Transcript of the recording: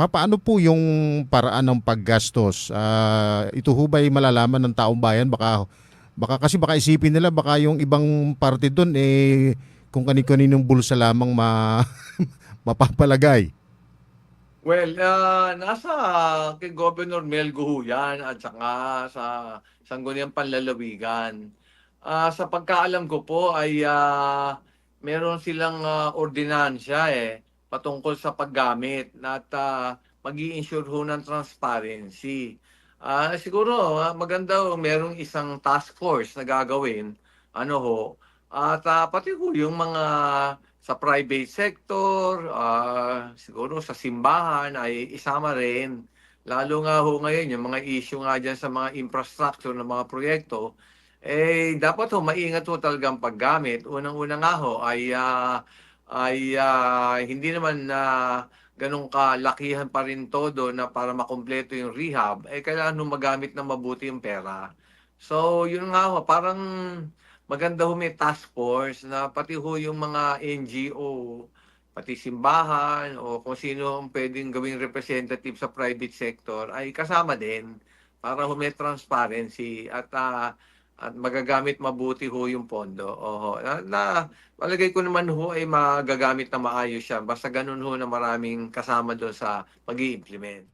papaano po yung paraan ng paggastos? Ah, ito ho ba'y malalaman ng taong bayan? Baka, baka kasi baka isipin nila baka yung ibang parte doon eh kung kani-kaninong bulsa lamang ma, mapapalagay. Well, ah, nasa kay Governor Mel Guho yan at saka sa Sangguniang Panlalawigan. Ah, sa pagkaalam ko po ay ah, meron silang ah, ordinansya eh patungkol sa paggamit at uh, mag insure ho ng transparency. Ah, siguro ah, maganda ho, merong isang task force na gagawin ano ho at ah, pati ho yung mga sa private sector, ah, siguro sa simbahan ay isama rin. Lalo nga ho ngayon, yung mga issue nga dyan sa mga infrastructure ng mga proyekto, eh dapat ho maingat ho talaga ang paggamit. Unang-una nga ho ay, ah, ay ah, hindi naman na ganun kalakihan pa rin todo na para makumpleto yung rehab, eh kailangan magamit ng mabuti yung pera. So yun nga parang maganda ho may task force na pati ho yung mga NGO, pati simbahan o kung sino ang pwedeng gawing representative sa private sector ay kasama din para ho may transparency at ah, at magagamit mabuti ho yung pondo. Oho. Na, na palagay ko naman ho ay magagamit na maayos siya. Basta ganun ho na maraming kasama doon sa pag implement